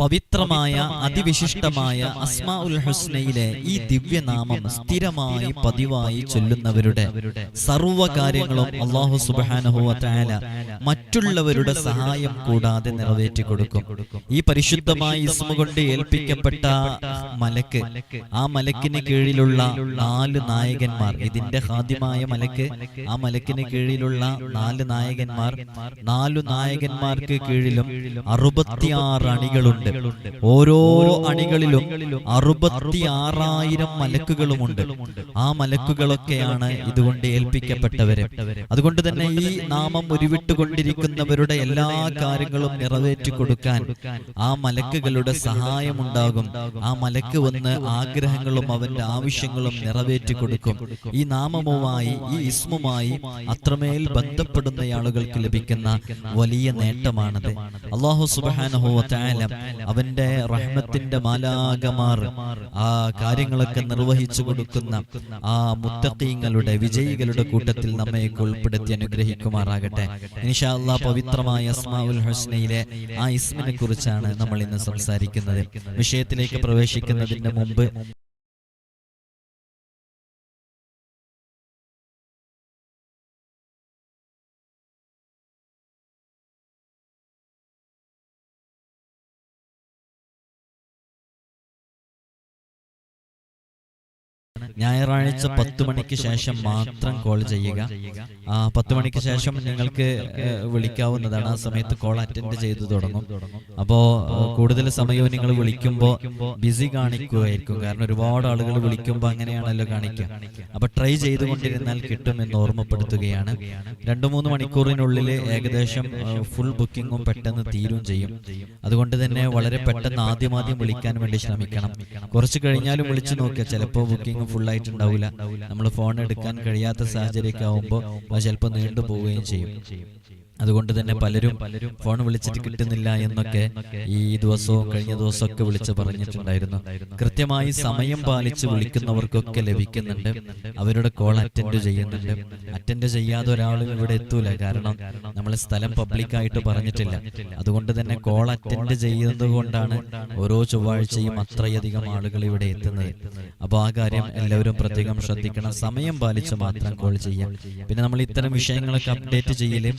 പവിത്രമായ അതിവിശിഷ്ടമായ അസ്മാ ഉൽ ഹുസ്നയിലെ ഈ ദിവ്യനാമം സ്ഥിരമായി പതിവായി ചൊല്ലുന്നവരുടെ സർവകാര്യങ്ങളും അള്ളാഹു സുബാനഹുല മറ്റുള്ളവരുടെ സഹായം കൂടാതെ നിറവേറ്റി കൊടുക്കും. ഈ പരിശുദ്ധമായ ഇസ്മ കൊണ്ട് ഏൽപ്പിക്കപ്പെട്ട മലക്ക്. ആ മലക്കിന് കീഴിലുള്ള നാല് നായകന്മാർ. ഇതിന്റെ ഹാദ്യമായ മലക്ക്. ആ മലക്കിന് കീഴിലുള്ള നാല് നായകന്മാർ. നാലു നായകന്മാർക്ക് കീഴിലും അറുപത്തിയാറ് അണികളുണ്ട്. ഓരോ അണികളിലും അറുപത്തി ആറായിരം മലക്കുകളുമുണ്ട്. ആ മലക്കുകളൊക്കെയാണ് ഇതുകൊണ്ട് ഏൽപ്പിക്കപ്പെട്ടവര്. അതുകൊണ്ട് തന്നെ ഈ നാമം ഉരുവിട്ടുകൊണ്ടിരിക്കുന്നവരുടെ എല്ലാ കാര്യങ്ങളും നിറവേറ്റി കൊടുക്കാൻ ആ മലക്കുകളുടെ സഹായമുണ്ടാകും. ആ മലക്ക് വന്ന് ആഗ്രഹങ്ങളും അവന്റെ ആവശ്യങ്ങളും നിറവേറ്റി കൊടുക്കും. ഈ നാമവുമായി ഈ ഇസ്മുമായി അത്രമേൽ ബന്ധപ്പെടുന്ന ആളുകൾക്ക് ലഭിക്കുന്ന വലിയ നേട്ടമാണത്. അള്ളാഹു സുബാനഹുല അവന്റെ റഹ്മത്തിന്റെ മാലാകമാർ ആ കാര്യങ്ങളൊക്കെ നിർവഹിച്ചു കൊടുക്കുന്ന ആ മുത്തക്കീങ്ങളുടെ വിജയികളുടെ കൂട്ടത്തിൽ നമ്മയൊക്കെ ഉൾപ്പെടുത്തി അനുഗ്രഹിക്കുമാറാകട്ടെ. ഇൻഷാ അള്ളാഹ് പവിത്രമായ അസ്മാവുൽ ഹുസ്നയിലെ ആ ഇസ്മിനെ കുറിച്ചാണ് നമ്മൾ ഇന്ന് സംസാരിക്കുന്നത്. വിഷയത്തിലേക്ക് പ്രവേശിക്കുന്നതിന് മുമ്പ് ഞായറാഴ്ച പത്ത് മണിക്ക് ശേഷം മാത്രം കോൾ ചെയ്യുക. ആ പത്ത് മണിക്ക് ശേഷം നിങ്ങൾക്ക് വിളിക്കാവുന്നതാണ്. ആ സമയത്ത് കോൾ അറ്റൻഡ് ചെയ്തു തുടങ്ങും. അപ്പോ കൂടുതൽ സമയവും നിങ്ങൾ വിളിക്കുമ്പോൾ ബിസി കാണിക്കുമായിരിക്കും കാരണം ഒരുപാട് ആളുകൾ വിളിക്കുമ്പോൾ അങ്ങനെയാണല്ലോ കാണിക്കുക. അപ്പൊ ട്രൈ ചെയ്തുകൊണ്ടിരുന്നാൽ കിട്ടുമെന്ന് ഓർമ്മപ്പെടുത്തുകയാണ്. രണ്ടു മൂന്ന് മണിക്കൂറിനുള്ളിൽ ഏകദേശം ഫുൾ ബുക്കിങ്ങും പെട്ടെന്ന് തീരും ചെയ്യും. അതുകൊണ്ട് തന്നെ വളരെ പെട്ടെന്ന് ആദ്യം ആദ്യം വിളിക്കാൻ വേണ്ടി ശ്രമിക്കണം. കുറച്ച് കഴിഞ്ഞാലും വിളിച്ചു നോക്കിയാൽ ചിലപ്പോൾ ബുക്കിംഗ് ഫുൾ ആയിട്ടുണ്ടാവില്ല നമ്മൾ ഫോൺ എടുക്കാൻ കഴിയാത്ത സാഹചര്യമൊക്കെ ആവുമ്പോൾ അത് ചിലപ്പോൾ നീണ്ടു പോവുകയും ചെയ്യും. അതുകൊണ്ട് തന്നെ പലരും ഫോൺ വിളിച്ചിട്ട് കിട്ടുന്നില്ല എന്നൊക്കെ ഈ ദിവസവും കഴിഞ്ഞ ദിവസമൊക്കെ വിളിച്ച് പറഞ്ഞിട്ടുണ്ടായിരുന്നു. കൃത്യമായി സമയം പാലിച്ച് വിളിക്കുന്നവർക്കൊക്കെ ലഭിക്കുന്നുണ്ട്. അവരുടെ കോൾ അറ്റൻഡ് ചെയ്യുന്നുണ്ട്. അറ്റൻഡ് ചെയ്യാതെ ഒരാളും ഇവിടെ എത്തൂല. കാരണം നമ്മൾ സ്ഥലം പബ്ലിക്കായിട്ട് പറഞ്ഞിട്ടില്ല. അതുകൊണ്ട് തന്നെ കോൾ അറ്റൻഡ് ചെയ്യുന്നത് കൊണ്ടാണ് ഓരോ ചൊവ്വാഴ്ചയും അത്രയധികം ആളുകൾ ഇവിടെ എത്തുന്നത്. അപ്പോൾ ആ കാര്യം എല്ലാവരും പ്രത്യേകം ശ്രദ്ധിക്കണം. സമയം പാലിച്ച് മാത്രം കോൾ ചെയ്യാം. പിന്നെ നമ്മൾ ഇത്തരം വിഷയങ്ങളൊക്കെ അപ്ഡേറ്റ് ചെയ്യലും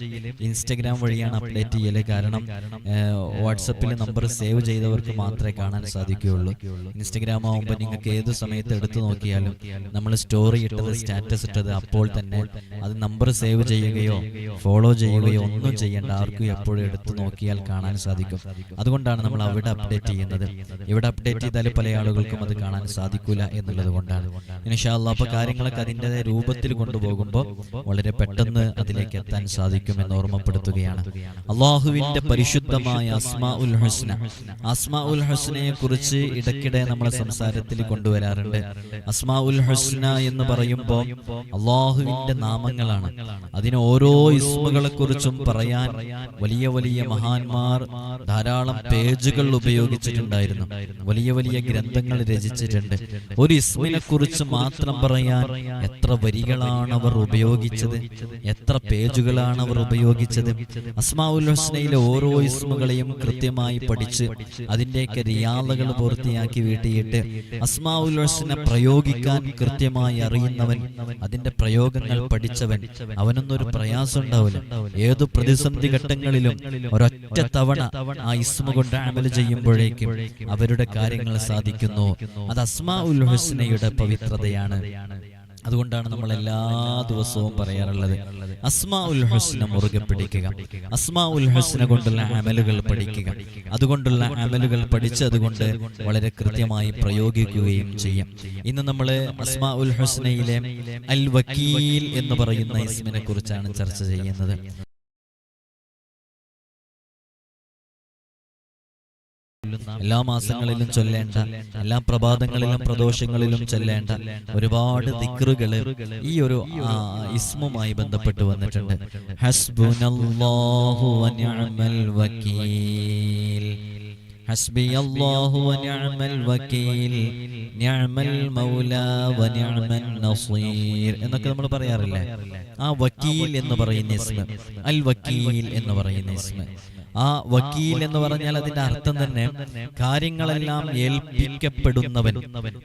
ഇൻസ്റ്റഗ്രാം വഴിയാണ് അപ്ഡേറ്റ് ചെയ്യൽ. കാരണം വാട്സപ്പിൽ നമ്പർ സേവ് ചെയ്തവർക്ക് മാത്രമേ കാണാൻ സാധിക്കുകയുള്ളൂ. ഇൻസ്റ്റഗ്രാം ആകുമ്പോൾ നിങ്ങൾക്ക് ഏത് സമയത്ത് എടുത്തു നോക്കിയാലും നമ്മൾ സ്റ്റോറി ഇട്ടത് സ്റ്റാറ്റസ് ഇട്ടത് അപ്പോൾ തന്നെ അത് നമ്പർ സേവ് ചെയ്യുകയോ ഫോളോ ചെയ്യുകയോ ഒന്നും ചെയ്യേണ്ട. ആർക്കും എപ്പോഴും എടുത്തു നോക്കിയാൽ കാണാൻ സാധിക്കും. അതുകൊണ്ടാണ് നമ്മൾ അവിടെ അപ്ഡേറ്റ് ചെയ്യുന്നത്. ഇവിടെ അപ്ഡേറ്റ് ചെയ്താൽ പല ആളുകൾക്കും അത് കാണാൻ സാധിക്കില്ല എന്നുള്ളത് കൊണ്ടാണ്. ഇൻഷാല്ല അപ്പൊ കാര്യങ്ങളൊക്കെ അതിന്റെ രൂപത്തിൽ കൊണ്ടുപോകുമ്പോൾ വളരെ പെട്ടെന്ന് അതിലേക്ക് എത്താൻ സാധിക്കുമെന്ന് ഓർമ്മപ്പെടുത്തുകയാണ്. അള്ളാഹുവിന്റെ പരിശുദ്ധമായ അസ്മാ ഉൽ ഹുസ്ന. അസ്മാ ഉൽ ഹുസ്നയെ കുറിച്ച് ഇടയ്ക്കിടെ നമ്മളെ സംസാരത്തിൽ കൊണ്ടുവരാറുണ്ട്. അസ്മാ ഉൽ ഹുസ്ന എന്ന് പറയുമ്പോൾ അള്ളാഹുവിന്റെ നാമങ്ങളാണ്. അതിന് ഓരോ ഇസ്മുകളെ കുറിച്ചും പറയാൻ വലിയ വലിയ മഹാന്മാർ ധാരാളം പേജുകൾ ഉപയോഗിച്ചിട്ടുണ്ടായിരുന്നു. വലിയ വലിയ ഗ്രന്ഥങ്ങൾ രചിച്ചിട്ടുണ്ട്. ഒരു ഇസ്മിനെ കുറിച്ച് മാത്രം പറയാൻ എത്ര വരികളാണ് അവർ ഉപയോഗിച്ചത്? എത്ര പേജുകളാണ് അവർ ഉപയോഗിച്ചത്? അസ്മാഉൽ ഹുസ്നയിലെ ഓരോ ഇസ്മുകളെയും കൃത്യമായി പഠിച്ച് അതിന്റെയൊക്കെ റിയാദകൾ പൂർത്തിയാക്കി വീട്ടിയിട്ട് അസ്മാഉൽ ഹുസ്ന പ്രയോഗിക്കാൻ കൃത്യമായി അറിയുന്നവൻ അതിന്റെ പ്രയോഗങ്ങൾ പഠിച്ചവൻ. അവനൊന്നും ഒരു പ്രയാസം ഉണ്ടാവില്ല. ഏതു പ്രതിസന്ധി ഘട്ടങ്ങളിലും ഒരൊറ്റ തവണ ആ ഇസ്മ കൊണ്ട് അമൽ ചെയ്യുമ്പോഴേക്കും അവരുടെ കാര്യങ്ങൾ സാധിക്കുന്നു. അത് അസ്മാ ഉൽ ഹുസ്നയുടെ പവിത്രതയാണ്. അതുകൊണ്ടാണ് നമ്മൾ എല്ലാ ദിവസവും പറയാറുള്ളത് അസ്മാ ഉൽ ഹുസ്ന മുറുകെ പിടിക്കുക അസ്മാ ഉൽ ഹുസ്ന കൊണ്ടുള്ള അമലുകൾ പഠിക്കുക അതുകൊണ്ടുള്ള അമലുകൾ പഠിച്ചതുകൊണ്ട് വളരെ കൃത്യമായി പ്രയോഗിക്കുകയും ചെയ്യാം. ഇന്ന് നമ്മൾ അസ്മാ ഉൽ ഹുസ്നയിലെ അൽ വക്കീൽ എന്ന് പറയുന്ന ഇസ്മിനെ കുറിച്ചാണ് ചർച്ച ചെയ്യുന്നത്. എല്ലാ മാസങ്ങളിലും ചൊല്ലേണ്ട എല്ലാ പ്രഭാതങ്ങളിലും പ്രദോഷങ്ങളിലും ചൊല്ലേണ്ട ഒരുപാട് ദിക്റുകള് ഈ ഒരു ആ, ഇസ്മുമായി ബന്ധപ്പെട്ട് വന്നിട്ടുണ്ട് ഹസ്ബുനല്ലാഹു വനിഅമൽ വക്കീൽ حسبي الله ونعم الوكيل نعم المولى ونعم النصير എന്നൊക്കെ നമ്മൾ പറയാറില്ലേ ആ വക്കീൽ എന്ന് പറയുന്ന ഇസ്മ അൽ വക്കീൽ എന്ന് പറയുന്ന ഇസ്മ ആ വക്കീൽ എന്ന് പറഞ്ഞാൽ അതിന്റെ അർത്ഥം തന്നെ കാര്യങ്ങളെല്ലാം ഏൽപ്പിക്കപ്പെടുന്നവൻ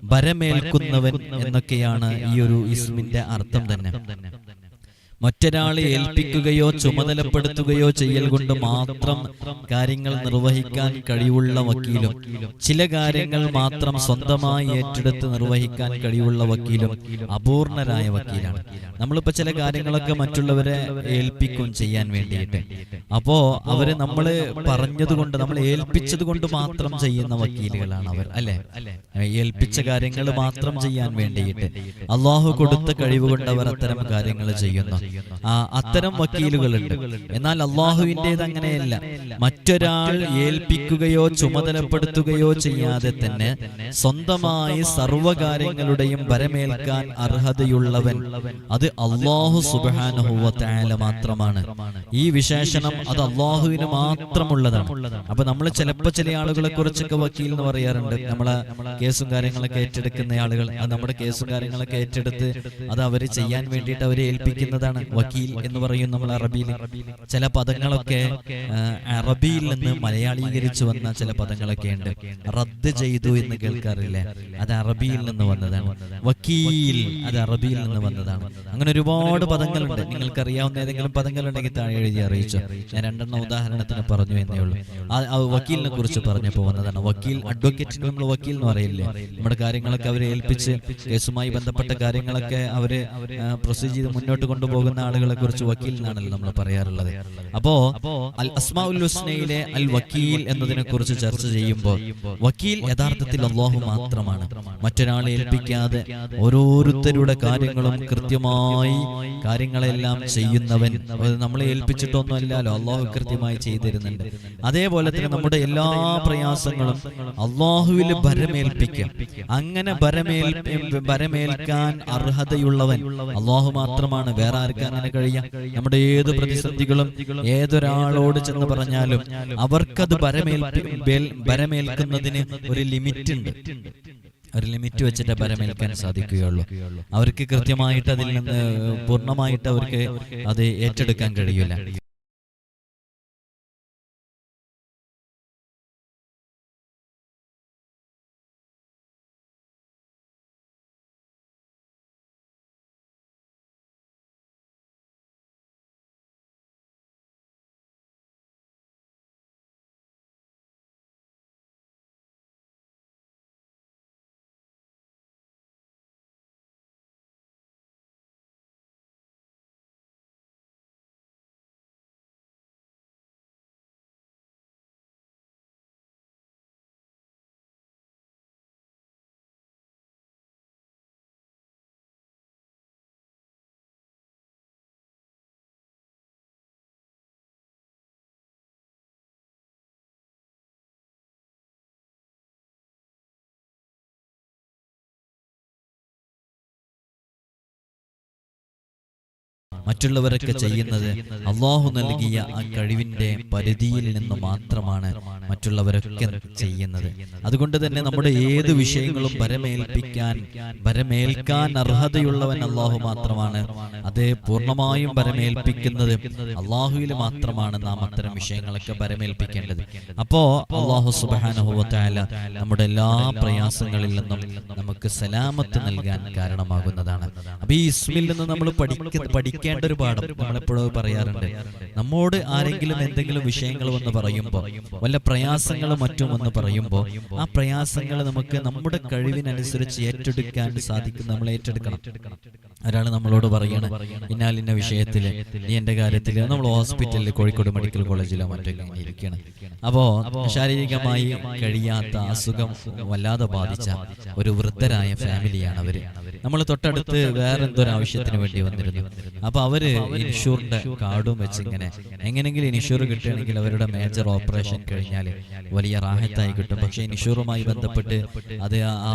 വരമേൽക്കുന്നവൻ എന്നൊക്കെയാണ് ഈ ഒരു ഇസ്മിന്റെ അർത്ഥം തന്നെ. മറ്റൊരാളെ ഏൽപ്പിക്കുകയോ ചുമതലപ്പെടുത്തുകയോ ചെയ്യൽ കൊണ്ട് മാത്രം കാര്യങ്ങൾ നിർവഹിക്കാൻ കഴിവുള്ള വക്കീലും. ചില കാര്യങ്ങൾ മാത്രം സ്വന്തമായി ഏറ്റെടുത്ത് നിർവഹിക്കാൻ കഴിവുള്ള വക്കീലും അപൂർണരായ വക്കീലാണ്. നമ്മളിപ്പോ ചില കാര്യങ്ങളൊക്കെ മറ്റുള്ളവരെ ഏൽപ്പിക്കും ചെയ്യാൻ വേണ്ടിയിട്ട്. അപ്പോ അവർ നമ്മൾ പറഞ്ഞതുകൊണ്ട് നമ്മൾ ഏൽപ്പിച്ചത് കൊണ്ട് മാത്രം ചെയ്യുന്ന വക്കീലുകളാണ് അവർ അല്ലെ? ഏൽപ്പിച്ച കാര്യങ്ങൾ മാത്രം ചെയ്യാൻ വേണ്ടിയിട്ട്. അള്ളാഹു കൊടുത്ത കഴിവ് കൊണ്ട് അവർ അത്തരം കാര്യങ്ങൾ ചെയ്യുന്നു. അത്തരം വക്കീലുകളുണ്ട്. എന്നാൽ അള്ളാഹുവിന്റെത് അങ്ങനെയല്ല. മറ്റൊരാൾ ഏൽപ്പിക്കുകയോ ചുമതലപ്പെടുത്തുകയോ ചെയ്യാതെ തന്നെ സ്വന്തമായി സർവകാര്യങ്ങളുടെയും വരമേൽക്കാൻ അർഹതയുള്ളവൻ. അത് അള്ളാഹു സുബാനുഹൂവത്തായാല മാത്രമാണ്. ഈ വിശേഷണം അത് അള്ളാഹുവിന് മാത്രമുള്ളതാണ്. അപ്പൊ നമ്മൾ ചിലപ്പോ ചില ആളുകളെ കുറിച്ചൊക്കെ വക്കീൽ എന്ന് പറയാറുണ്ട്. നമ്മളെ കേസും കാര്യങ്ങളൊക്കെ ഏറ്റെടുക്കുന്ന ആളുകൾ അത് നമ്മുടെ കേസും കാര്യങ്ങളൊക്കെ ഏറ്റെടുത്ത് അത് അവർ ചെയ്യാൻ വേണ്ടിയിട്ട് അവരെ ഏൽപ്പിക്കുന്നതാണ് വക്കീൽ എന്ന് പറയും നമ്മൾ അറബിയിൽ. ചില പദങ്ങളൊക്കെ അറബിയിൽ നിന്ന് മലയാളീകരിച്ചു വന്ന ചില പദങ്ങളൊക്കെ ഉണ്ട് റദ്ദ് ചെയ്തു എന്ന് കേൾക്കാറില്ലേ? അത് അറബിയിൽ നിന്ന് വന്നതാണ്. വക്കീൽ അത് അറബിയിൽ നിന്ന് വന്നതാണ്. അങ്ങനെ ഒരുപാട് പദങ്ങളുണ്ട്. നിങ്ങൾക്ക് അറിയാവുന്ന ഏതെങ്കിലും പദങ്ങളുണ്ടെങ്കിൽ താഴെ എഴുതി അറിയിച്ചു? ഞാൻ രണ്ടെണ്ണം ഉദാഹരണത്തിന് പറഞ്ഞു എന്നേ ഉള്ളൂ ആ വക്കീലിനെ കുറിച്ച് പറഞ്ഞപ്പോൾ വന്നതാണ് വക്കീൽ അഡ്വക്കേറ്റ് നമ്മൾ വക്കീൽ എന്ന് പറയില്ലേ? നമ്മുടെ കാര്യങ്ങളൊക്കെ അവരെ ഏൽപ്പിച്ച് കേസുമായി ബന്ധപ്പെട്ട കാര്യങ്ങളൊക്കെ അവർ പ്രൊസീജ് ചെയ്ത് മുന്നോട്ട് കൊണ്ടുപോകുന്ന ആളുകളെ കുറിച്ച് വക്കീൽ എന്നാണല്ലോ നമ്മൾ പറയാറുള്ളത്. അപ്പോ അൽ അസ്മാ ഉൽ ഹുസ്നയിലെ അൽ വക്കീൽ എന്നതിനെ കുറിച്ച് ചർച്ച ചെയ്യുമ്പോൾ വക്കീൽ യഥാർത്ഥത്തിൽ അള്ളാഹു മാത്രമാണ്. മറ്റൊരാളെ ഏൽപ്പിക്കാതെ ഓരോരുത്തരുടെ കാര്യങ്ങളും കൃത്യമായി കാര്യങ്ങളെല്ലാം ചെയ്യുന്നവൻ. നമ്മളെ ഏൽപ്പിച്ചിട്ടൊന്നും അല്ലല്ലോ അള്ളാഹു കൃത്യമായി ചെയ്തിരുന്നുണ്ട്. അതേപോലെ തന്നെ നമ്മുടെ എല്ലാ പ്രയാസങ്ങളും അള്ളാഹുവിൽ ഭരമേൽപ്പിക്കാം. അങ്ങനെ ഭരമേൽ ഭരമേൽക്കാൻ അർഹതയുള്ളവൻ അള്ളാഹു മാത്രമാണ്. വേറെ ആർക്കും അങ്ങനെ കഴിയാം. നമ്മുടെ ഏത് പ്രതിസന്ധികളും ഏതൊരാളോട് ചെന്ന് പറഞ്ഞാലും അവർക്കത് ഭരമേൽപ്പി ബേൽ- ഭരമേൽക്കുന്നതിന് ഒരു ലിമിറ്റ് ഉണ്ട്. ഒരു ലിമിറ്റ് വെച്ചിട്ട് പരമേൽക്കാൻ സാധിക്കുകയുള്ളൂ. അവർക്ക് കൃത്യമായിട്ട് അതിൽ നിന്ന് പൂർണമായിട്ട് അവർക്ക് അത് ഏറ്റെടുക്കാൻ കഴിയില്ല. മറ്റുള്ളവരൊക്കെ ചെയ്യുന്നത് അള്ളാഹു നൽകിയ ആ കഴിവിന്റെ പരിധിയിൽ നിന്ന് മാത്രമാണ് മറ്റുള്ളവരൊക്കെ ചെയ്യുന്നത്. അതുകൊണ്ട് തന്നെ നമ്മുടെ ഏത് വിഷയങ്ങളും വരമേൽപ്പിക്കാൻ വരമേൽക്കാൻ അർഹതയുള്ളവൻ അള്ളാഹു മാത്രമാണ്. അത് പൂർണമായും വരമേൽപ്പിക്കുന്നത് അള്ളാഹുവിൽ മാത്രമാണ് നാം അത്തരം വിഷയങ്ങളൊക്കെ വരമേൽപ്പിക്കേണ്ടത് അപ്പോ അള്ളാഹു സുബാനുഭവത്തായ നമ്മുടെ എല്ലാ പ്രയാസങ്ങളിൽ നിന്നും നമുക്ക് സലാമത്ത് നൽകാൻ കാരണമാകുന്നതാണ്. അപ്പൊ ഈ ഇസ്മിൽ നിന്ന് നമ്മൾ പഠിക്ക പഠിക്കേണ്ട ഒരു പാഠം നമ്മളെപ്പോഴും പറയാറുണ്ട്. നമ്മോട് ആരെങ്കിലും എന്തെങ്കിലും വിഷയങ്ങൾ വന്ന് പറയുമ്പോൾ വല്ല പ്രയാസങ്ങൾ മറ്റും വന്ന് പറയുമ്പോൾ ആ പ്രയാസങ്ങൾ നമുക്ക് നമ്മുടെ കഴിവിനനുസരിച്ച് ഏറ്റെടുക്കാൻ സാധിക്കും നമ്മൾ ഏറ്റെടുക്കണം. ഒരാൾ നമ്മളോട് പറയണം ഇന്നാലിന്ന വിഷയത്തിൽ നീ എന്റെ കാര്യത്തിൽ നമ്മൾ ഹോസ്പിറ്റലിൽ കോഴിക്കോട് മെഡിക്കൽ കോളേജിലോ മറ്റോ ഇരിക്കണം അപ്പോ ശാരീരികമായി കഴിയാത്ത അസുഖം വല്ലാതെ ബാധിച്ച ഒരു വൃദ്ധരായ ഫാമിലിയാണ് അവർ നമ്മൾ തൊട്ടടുത്ത് വേറെ ഒരു ആവശ്യത്തിന് വേണ്ടി വന്നിരുന്നു. അപ്പൊ അവർ ഇൻഷൂറിന്റെ കാർഡും വെച്ച് ഇങ്ങനെ എങ്ങനെങ്കിലും ഇൻഷൂർ കിട്ടുകയാണെങ്കിൽ അവരുടെ മേജർ ഓപ്പറേഷൻ കഴിഞ്ഞാൽ വലിയ റാഹത്തായി കിട്ടും. പക്ഷെ ഇൻഷൂറുമായി ബന്ധപ്പെട്ട് അത് ആ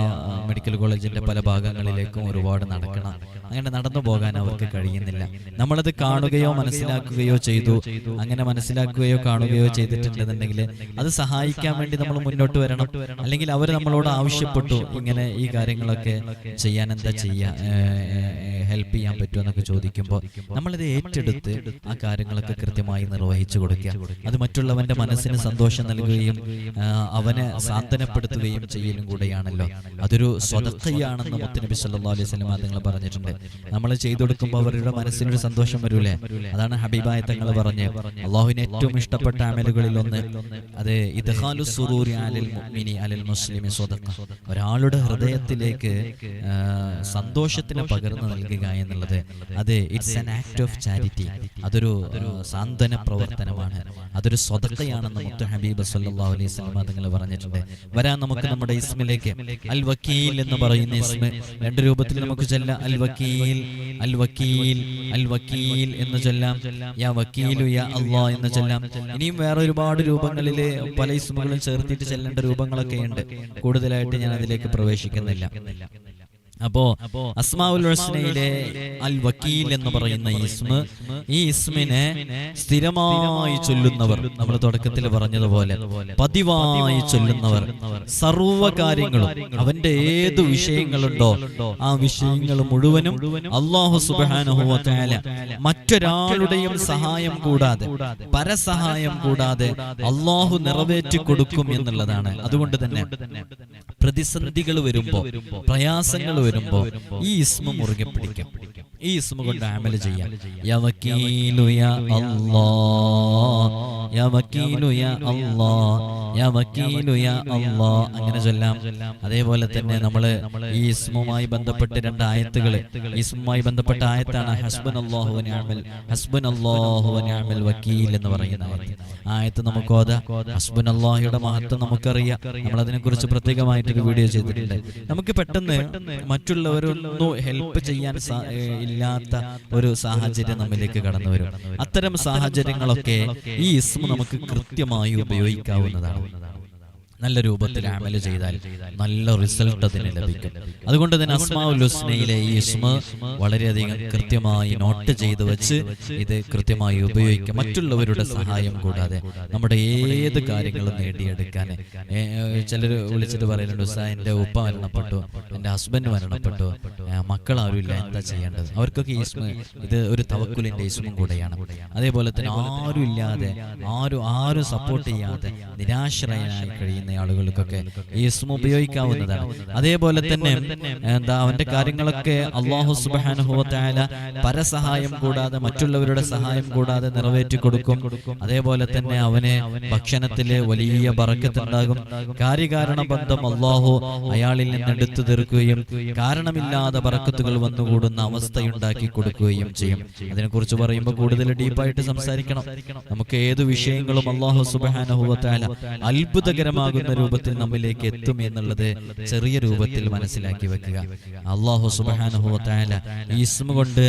മെഡിക്കൽ കോളേജിന്റെ പല ഭാഗങ്ങളിലേക്കും ഒരുപാട് നടക്കണം. അങ്ങനെ നടന്നു പോകാൻ അവർക്ക് കഴിയുന്നില്ല. നമ്മളത് കാണുകയോ മനസ്സിലാക്കുകയോ ചെയ്തു. അങ്ങനെ മനസ്സിലാക്കുകയോ കാണുകയോ ചെയ്തിട്ടുണ്ടെന്നുണ്ടെങ്കിൽ അത് സഹായിക്കാൻ വേണ്ടി നമ്മൾ മുന്നോട്ട് വരണം. അല്ലെങ്കിൽ അവർ നമ്മളോട് ആവശ്യപ്പെട്ടു ഇങ്ങനെ ഈ കാര്യങ്ങളൊക്കെ ചെയ്യാൻ എന്താ ചെയ്യാ ഹെൽപ്പ് ചെയ്യാൻ പറ്റുമോ എന്നൊക്കെ ചോദിക്കുമ്പോൾ നമ്മളത് ഏറ്റെടുത്ത് ആ കാര്യങ്ങളൊക്കെ കൃത്യമായി നിർവഹിച്ചു കൊടുക്കുക. അത് മറ്റുള്ളവന്റെ മനസ്സിന് സന്തോഷം നൽകുകയും അവനെ സാന്ത്വനപ്പെടുത്തുകയും ചെയ്യലും കൂടെയാണല്ലോ. അതൊരു സ്വതക്കയാണെന്ന് മുത്തനബി സല്ലാ അലൈഹി വസല്ലം തങ്ങൾ പറഞ്ഞിട്ടുണ്ട്. നമ്മൾ ചെയ്തു കൊടുക്കുമ്പോൾ അവരുടെ മനസ്സിനൊരു സന്തോഷം വരൂലേ? അതാണ് ഹബീബായ തങ്ങൾ പറഞ്ഞ്. അള്ളാഹുവിന് ഏറ്റവും ഇഷ്ടപ്പെട്ട അമലുകളിൽ ഒന്ന് അത് ഇദ്ഹാലു സുറൂരി അലൽ മുഅ്മിനി അലൽ മുസ്ലിമി സ്വതക്ക ഒരാളുടെ ഹൃദയത്തിലേക്ക് സന്തോഷത്തിന് പകർന്നു നൽകുക എന്നുള്ളത് അത് it's an act of charity അതൊരു സാന്ത്വന പ്രവർത്തനമാണ്. അതൊരു സ്വതക്കയാണെന്ന് മുത്തു ഹബീബ് സല്ലല്ലാഹു അലൈഹി വസല്ലം തങ്ങൾ പറഞ്ഞിട്ടുണ്ട്. വരാൻ നമുക്ക് നമ്മുടെ ഇസ്മിലേക്ക്. അൽ വക്കീൽ എന്ന് പറയുന്ന ഇസ്മ. രണ്ട് രൂപത്തിൽ നമുക്ക് ചൊല്ലാം. അൽ വക്കീൽ അൽ വക്കീൽ അൽ വക്കീൽ എന്ന് ചൊല്ലാം. യാ വക്കീലു യാ അള്ളാ എന്ന് ചൊല്ലാം. ഇനിയും വേറെ ഒരുപാട് രൂപങ്ങളിൽ പല ഇസ്മുകളും ചേർത്തിട്ട് ചെല്ലേണ്ട രൂപങ്ങളൊക്കെ ഉണ്ട്. കൂടുതലായിട്ട് ഞാൻ അതിലേക്ക് പ്രവേശിക്കുന്നില്ല. അപ്പോ അസ്മാഉൽ ഹുസ്നയിലെ അൽ വക്കീൽ എന്ന് പറയുന്ന ഇസ്മ ഈ ഇസ്മിനെ സ്ഥിരമായി ചൊല്ലുന്നവർ. നമ്മൾ തുടക്കത്തിൽ പറഞ്ഞതുപോലെ പതിവായി ചൊല്ലുന്നവർ. സർവ കാര്യങ്ങളും അവന്റെ ഏത് വിഷയങ്ങളുണ്ടോ ആ വിഷയങ്ങൾ മുഴുവനും അള്ളാഹു സുബാനുഹുല മറ്റൊരാളുടെയും സഹായം കൂടാതെ പരസഹായം കൂടാതെ അള്ളാഹു നിറവേറ്റി കൊടുക്കും എന്നുള്ളതാണ്. അതുകൊണ്ട് തന്നെ പ്രതിസന്ധികൾ വരുമ്പോ പ്രയാസങ്ങൾ വരുമ്പോ ഈ ഇസ്മ മുറുകെ പിടിക്കും. ഈ ഇസ്മ കൊണ്ട് അമൽ ചെയ്യാം. അല്ലാ. അല്ലാ. അല്ലാ. അങ്ങനെ ചൊല്ലാം. അതേപോലെ തന്നെ നമ്മൾ ഈ ഇസ്മുമായി ബന്ധപ്പെട്ട് രണ്ട് ആയത്തുകൾ ഇസ്മുമായി ബന്ധപ്പെട്ട ആയത്താണ് ഹസ്ബൻ അല്ലാഹു നിഅമൽ. ഹസ്ബൻ അല്ലാഹു നിഅമൽ വക്കീൽ എന്ന് പറയുന്ന ആയത്ത്. നമുക്ക് ഓതാ. ഹസ്ബൻ അല്ലാഹയുടെ മഹത്വം നമുക്കറിയാം. നമ്മൾ അതിനെ കുറിച്ച് പ്രത്യേകമായിട്ടൊരു വീഡിയോ ചെയ്തിട്ടുണ്ട്. നമുക്ക് പെട്ടെന്ന് മറ്റുള്ളവരൊന്നും ഹെൽപ്പ് ചെയ്യാൻ ഇല്ലാത്ത ഒരു സാഹചര്യം നമ്മിലേക്ക് കടന്നു വരും. അത്തരം സാഹചര്യങ്ങളൊക്കെ ഈ ഇസ്മ നമുക്ക് കൃത്യമായി ഉപയോഗിക്കാവുന്നതാണ്. നല്ല രൂപത്തിൽ അമൽ ചെയ്താൽ നല്ല റിസൾട്ട് അതിന് ലഭിക്കും. അതുകൊണ്ട് തന്നെ അസ്മാഉൽ ഹുസ്നയിലെ ഈ ഇസ്മ വളരെയധികം കൃത്യമായി നോട്ട് ചെയ്ത് വെച്ച് ഇത് കൃത്യമായി ഉപയോഗിക്കുക മറ്റുള്ളവരുടെ സഹായം കൂടാതെ നമ്മുടെ ഏത് കാര്യങ്ങളും നേടിയെടുക്കാൻ ചിലർ വിളിച്ചിട്ട് പറയുന്നുണ്ട് സാ എന്റെ ഉപ്പ മരണപ്പെട്ടു എന്റെ ഹസ്ബൻഡ് മരണപ്പെട്ടു. മക്കൾ മക്കളാരുമില്ല എന്താ ചെയ്യേണ്ടത്? അവർക്കൊക്കെ ഈസ്മ ഇത് ഒരു തവക്കുലിന്റെ ഇസ്മും കൂടെയാണ്. അതേപോലെ തന്നെ ആരും ഇല്ലാതെ ആരും ആരും സപ്പോർട്ട് ചെയ്യാതെ നിരാശ്രയനായി കഴിയുന്ന ആളുകൾക്കൊക്കെ ഈ ഇസ്മ ഉപയോഗിക്കാവുന്നതാണ്. അതേപോലെ തന്നെ എന്താ അവന്റെ കാര്യങ്ങളൊക്കെ അള്ളാഹു സുബാനുഭവത്തായ പരസഹായം കൂടാതെ മറ്റുള്ളവരുടെ സഹായം കൂടാതെ നിറവേറ്റി കൊടുക്കും. അതേപോലെ തന്നെ അവനെ ഭക്ഷണത്തിൽ വലിയ പറക്കത്തുണ്ടാകും കാര്യകാരണ ബന്ധം അള്ളാഹു അയാളിൽ നിന്ന് എടുത്തു തീർക്കുകയും കാരണമില്ലാതെ പറക്കത്തുകൾ വന്നുകൂടുന്ന അവസ്ഥയുണ്ടാക്കി കൊടുക്കുകയും ചെയ്യും. അതിനെക്കുറിച്ച് പറയുമ്പോൾ കൂടുതൽ ഡീപ്പായിട്ട് സംസാരിക്കണം. നമുക്ക് ഏത് വിഷയങ്ങളും അള്ളാഹു സുബാനുഭവത്തായ അത്ഭുതകരമാകുന്ന രൂപത്തിൽ നമ്മിലേക്ക് എത്തും എന്നുള്ളത് ചെറിയ രൂപത്തിൽ മനസ്സിലാക്കി വെക്കുക. അള്ളാഹു സുബാനുഭവത്തായ ഈസ്മ കൊണ്ട്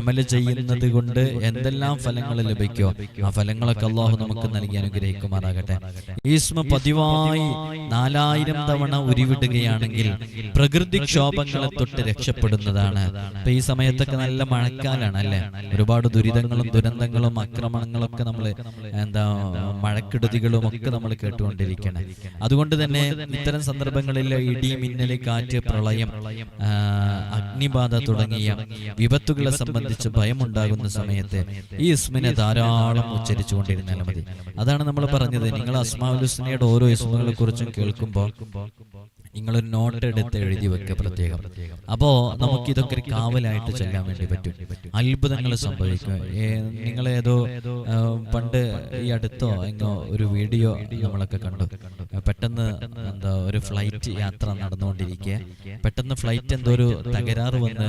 അമൽ ചെയ്യുന്നത് കൊണ്ട് എന്തെല്ലാം ഫലങ്ങൾ ലഭിക്കോ ആ ഫലങ്ങളൊക്കെ അള്ളാഹു നമുക്ക് നൽകി അനുഗ്രഹിക്കുമാറാകട്ടെ. ഈസ്മ പതിവായി നാലായിരം തവണ ഉരുവിടുകയാണെങ്കിൽ പ്രകൃതിക്ഷോഭങ്ങളെ തൊട്ട് രക്ഷപ്പെടുന്നതാണ്. ഇപ്പൊ ഈ സമയത്തൊക്കെ നല്ല മഴക്കാലാണ് അല്ലെ? ഒരുപാട് ദുരിതങ്ങളും ദുരന്തങ്ങളും ആക്രമണങ്ങളൊക്കെ നമ്മൾ എന്താ മഴക്കെടുതികളും ഒക്കെ നമ്മൾ കേട്ടുകൊണ്ടിരിക്കണം. അതുകൊണ്ട് തന്നെ ഇത്തരം സന്ദർഭങ്ങളിൽ ഇടി മിന്നൽ കാറ്റ് പ്രളയം അഗ്നിബാധ തുടങ്ങിയ വിപത്തുകളെ സംബന്ധിച്ച് ഭയമുണ്ടാകുന്ന സമയത്ത് ഈ ഇസ്മിനെ ധാരാളം ഉച്ചരിച്ചു കൊണ്ടിരുന്നാൽ മതി. അതാണ് നമ്മൾ പറഞ്ഞത്. നിങ്ങൾ അസ്മാഉൽ ഹുസ്നയുടെ ഓരോ ഇസ്മുകളെ കുറിച്ചും കേൾക്കുമ്പോൾ നിങ്ങളൊരു നോട്ട് എടുത്ത് എഴുതി വെക്കുക പ്രത്യേകം. അപ്പോ നമുക്ക് ഇതൊക്കെ ഒരു കാവലായിട്ട് ചെല്ലാൻ വേണ്ടി പറ്റും. അത്ഭുതങ്ങൾ സംഭവിക്കും. നിങ്ങൾ ഏതോ പണ്ട് ഈ അടുത്തോ എങ്ങോ ഒരു വീഡിയോ നമ്മളൊക്കെ കണ്ടു. പെട്ടെന്ന് എന്താ ഒരു ഫ്ലൈറ്റ് യാത്ര നടന്നുകൊണ്ടിരിക്കുക പെട്ടെന്ന് ഫ്ലൈറ്റ് എന്തോ ഒരു തകരാറ് വന്ന്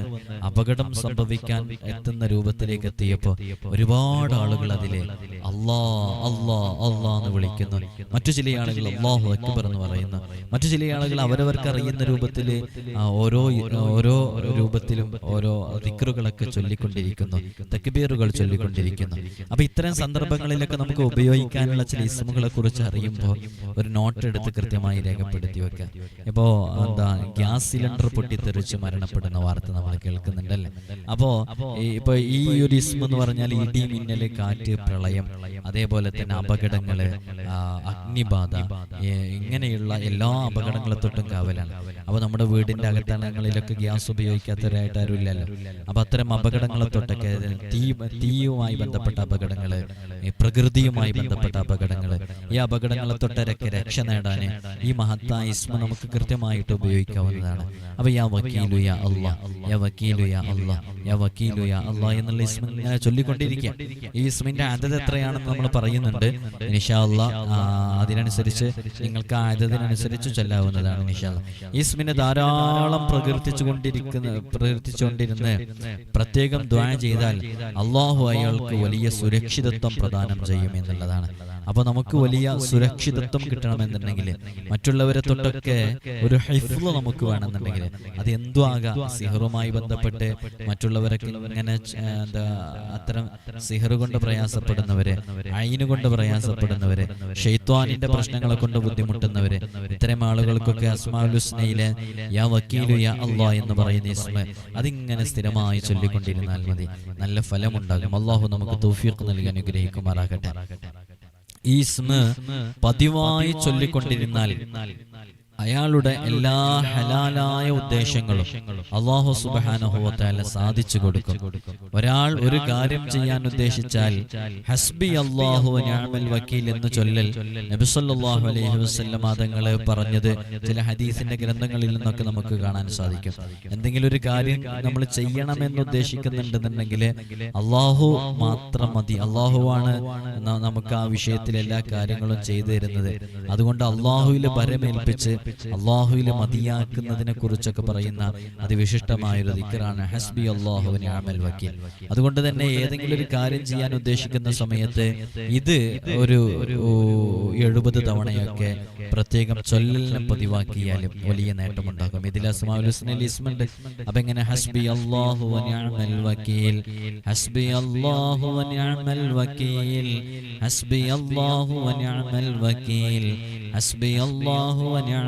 അപകടം സംഭവിക്കാൻ എത്തുന്ന രൂപത്തിലേക്ക് എത്തിയപ്പോ ഒരുപാട് ആളുകൾ അതിലെ അല്ലാ അല്ലാ അല്ലാ എന്ന് വിളിക്കുന്നു. മറ്റു ചില ആളുകൾ അള്ളാഹു അക്ബർ എന്ന് പറയുന്നു. മറ്റു ചില ആളുകൾ അവരവർക്ക് അറിയുന്ന രൂപത്തിൽ ഓരോ ഓരോ രൂപത്തിലും ഓരോ ദിക്കറുകളൊക്കെ ചൊല്ലിക്കൊണ്ടിരിക്കുന്നു. തക്ബീറുകൾ ചൊല്ലിക്കൊണ്ടിരിക്കുന്നു. അപ്പൊ ഇത്തരം സന്ദർഭങ്ങളിലൊക്കെ നമുക്ക് ഉപയോഗിക്കാനുള്ള ചില ഇസ്മുകളെ കുറിച്ച് അറിയുമ്പോൾ ഒരു നോട്ട് എടുത്ത് കൃത്യമായി രേഖപ്പെടുത്തി വെക്കുക ഇപ്പോ എന്താ ഗ്യാസ് സിലിണ്ടർ പൊട്ടിത്തെറിച്ച് മരണപ്പെടുന്ന വാർത്ത നമ്മൾ കേൾക്കുന്നുണ്ടല്ലേ? അപ്പോ ഇപ്പൊ ഈ ഒരു ഇസ്മ എന്ന് പറഞ്ഞാൽ ഇടി മിന്നൽ കാറ്റ് പ്രളയം അതേപോലെ തന്നെ അപകടങ്ങൾ അഗ്നിബാധ ഇങ്ങനെയുള്ള എല്ലാ അപകടങ്ങളെ തൊട്ടും കാലത്തൊട്ടും കാവലാണ് അപ്പോൾ നമ്മുടെ വീടിന്റെ അകത്തളങ്ങളിലൊക്കെ ഗ്യാസ് ഉപയോഗിക്കാത്തവരായിട്ട് ആരും ഇല്ലല്ലോ. അപ്പൊ അത്തരം അപകടങ്ങളെ തൊട്ടൊക്കെ തീ തീയുമായി ബന്ധപ്പെട്ട അപകടങ്ങൾ ഈ പ്രകൃതിയുമായി ബന്ധപ്പെട്ട അപകടങ്ങൾ. ഈ അപകടങ്ങളെ തൊട്ടരൊക്കെ രക്ഷ നേടാൻ ഈ മഹത്തായ ഇസ്മ നമുക്ക് കൃത്യമായിട്ട് ഉപയോഗിക്കാവുന്നതാണ്. അപ്പൊ യാ വക്കീലു യാ അല്ലാ യാ വക്കീലു യാ അല്ലാ യാ വക്കീലു യാ അല്ലാ എന്നുള്ള ഇസ്മ ഇങ്ങനെ ചൊല്ലിക്കൊണ്ടിരിക്കുക. ഈ ഇസ്മിന്റെ ആദ്യത എത്രയാണെന്ന് നമ്മൾ പറയുന്നുണ്ട്. ഇൻഷാ അല്ല അതിനനുസരിച്ച് നിങ്ങൾക്ക് ആദ്യതിനനുസരിച്ച് ചൊല്ലാവുന്നതാണ്. ഇസ്മിനെ ധാരാളം പ്രകീർത്തിച്ചു കൊണ്ടിരിക്കുന്ന പ്രകീർത്തിച്ചുകൊണ്ടിരുന്ന് പ്രത്യേകം ദ്വാ ചെയ്താൽ അള്ളാഹു അയാൾക്ക് വലിയ സുരക്ഷിതത്വം പ്രദാനം ചെയ്യും എന്നുള്ളതാണ്. അപ്പൊ നമുക്ക് വലിയ സുരക്ഷിതത്വം കിട്ടണമെന്നുണ്ടെങ്കിൽ മറ്റുള്ളവരെ തൊട്ടൊക്കെ ഒരു ഹൈഫ്ല നമുക്ക് വേണമെന്നുണ്ടെങ്കിൽ അത് എന്തു ആകാം സിഹറുമായി ബന്ധപ്പെട്ട് മറ്റുള്ളവരൊക്കെ ഇങ്ങനെ എന്താ അത്തരം സിഹറ് കൊണ്ട് പ്രയാസപ്പെടുന്നവര് അയിന് കൊണ്ട് പ്രയാസപ്പെടുന്നവര് ഷെയ്ത്വാനിന്റെ പ്രശ്നങ്ങളെ കൊണ്ട് ബുദ്ധിമുട്ടുന്നവര് ഇത്തരം ആളുകൾക്കൊക്കെ യാ യാ എന്ന് അതിങ്ങനെ സ്ഥിരമായി ചൊല്ലിക്കൊണ്ടിരുന്നാൽ മതി. നല്ല ഫലമുണ്ടാകും. അള്ളാഹു നമുക്ക് തൗഫീഖ് നൽകി അനുഗ്രഹിക്കുമാറാകട്ടെ. ഈ ഇസ്മ പതിവായി ചൊല്ലിക്കൊണ്ടിരുന്നാൽ അയാളുടെ എല്ലാ ഹലാലായ ഉദ്ദേശങ്ങളും അള്ളാഹു സുബാനഹുവത്താല സാധിച്ചു കൊടുക്കും. ഒരാൾ ഒരു കാര്യം ചെയ്യാൻ ഉദ്ദേശിച്ചാൽ ഹസ്ബി അള്ളാഹു ഞാമൽ വക്കീൽ എന്ന് ചൊല്ലൽ നബിസല്ലാഹു അലൈഹി വസ്ലം തങ്ങൾ പറഞ്ഞത് ചില ഹദീസിന്റെ ഗ്രന്ഥങ്ങളിൽ നിന്നൊക്കെ നമുക്ക് കാണാൻ സാധിക്കും. എന്തെങ്കിലും ഒരു കാര്യം നമ്മൾ ചെയ്യണമെന്ന് ഉദ്ദേശിക്കുന്നുണ്ടെന്നുണ്ടെങ്കിൽ അള്ളാഹു മാത്രം മതി. അള്ളാഹുവാണ് നമുക്ക് ആ വിഷയത്തിൽ എല്ലാ കാര്യങ്ങളും ചെയ്തു തരുന്നത്. അതുകൊണ്ട് അള്ളാഹുവിൽ ഭരമേൽപ്പിച്ച് അള്ളാഹുവിൽ മതിയാക്കുന്നതിനെ കുറിച്ചൊക്കെ പറയുന്ന അതിവിശിഷ്ടമായ ഒരു ദിക്കറാണ് ഹസ്ബി അള്ളാഹുവിനെ ആമൽ വക്കീൽ. അതുകൊണ്ട് തന്നെ ഏതെങ്കിലും ഒരു കാര്യം ചെയ്യാൻ ഉദ്ദേശിക്കുന്ന സമയത്ത് ഇത് ഒരു എഴുപത് തവണയൊക്കെ പ്രത്യേകം ചൊല്ലലിനെ പതിവാക്കിയാലും വലിയ നേട്ടമുണ്ടാകും. ഇതിൽ ഇസ്മുണ്ട്. അപ്പൊ എങ്ങനെ ഹസ്ബി വനിഅമൽ വക്കീൽ. ഹസ്ബി വനിഅമൽ വക്കീൽ. ഹസ്ബി വനിഅമൽ വക്കീൽ. ഹസ്ബി അല്ലാഹു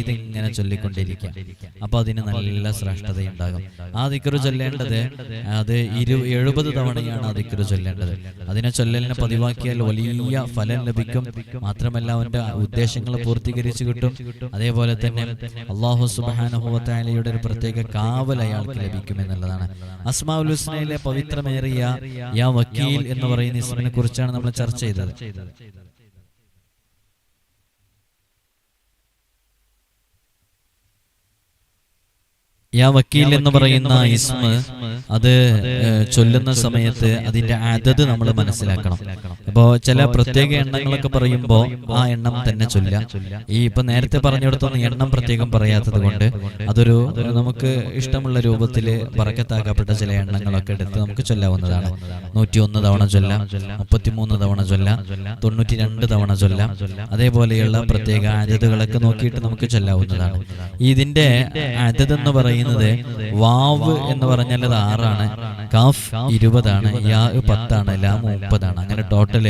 ഇതിങ്ങനെ ചൊല്ലിക്കൊണ്ടിരിക്കാം അപ്പൊ അതിന് നല്ല ശ്രേഷ്ഠതയുണ്ടാകും. ആ ദിക്കറു ചൊല്ലേണ്ടത് അത് ഇരു എഴുപത് തവണയാണ് ആ ദിക്കറു ചൊല്ലേണ്ടത്. അതിനെ ചൊല്ലലിനെ പതിവാക്കിയാൽ വലിയ ഫലം ലഭിക്കും. മാത്രമല്ല അവന്റെ ഉദ്ദേശങ്ങൾ പൂർത്തീകരിച്ചു കിട്ടും. അതേപോലെ തന്നെ അള്ളാഹു സുബാനുഹുവത്തായാലയുടെ ഒരു പ്രത്യേക കാവൽ അയാൾക്ക് ലഭിക്കും എന്നുള്ളതാണ്. അസ്മാഉൽ ഹുസ്നയിലെ പവിത്രമേറിയ യാ വക്കീൽ എന്ന് പറയുന്ന ഇസ്മിനെ കുറിച്ചാണ് നമ്മൾ ചർച്ച ചെയ്തത്. യാ വക്കീൽ എന്ന് പറയുന്ന ഇസ്മ അത് ചൊല്ലുന്ന സമയത്ത് അതിന്റെ അതത് നമ്മൾ മനസ്സിലാക്കണം. അപ്പോ ചില പ്രത്യേക എണ്ണങ്ങളൊക്കെ പറയുമ്പോൾ ആ എണ്ണം തന്നെ ചൊല്ല ഈ ഇപ്പൊ നേരത്തെ പറഞ്ഞിടത്തൊന്നും എണ്ണം പ്രത്യേകം പറയാത്തത് കൊണ്ട് അതൊരു നമുക്ക് ഇഷ്ടമുള്ള രൂപത്തിൽ പറക്കത്താക്കപ്പെട്ട ചില എണ്ണങ്ങളൊക്കെ എടുത്ത് നമുക്ക് ചൊല്ലാവുന്നതാണ്. നൂറ്റി ഒന്ന് തവണ ചൊല്ലാം മുപ്പത്തിമൂന്ന് തവണ ചൊല്ലാം തൊണ്ണൂറ്റി രണ്ട് തവണ ചൊല്ലാം. അതേപോലെയുള്ള പ്രത്യേക അതതുകളൊക്കെ നോക്കിയിട്ട് നമുക്ക് ചൊല്ലാവുന്നതാണ്. ഇതിന്റെ അതത് എന്ന് പറയുന്നത് വാവ് എന്ന് പറഞ്ഞാൽ അത് ആറാണ്. കാഫ് ഇരുപതാണ് യാ പത്താണ് ലാം മുപ്പതാണ്. അങ്ങനെ ടോട്ടൽ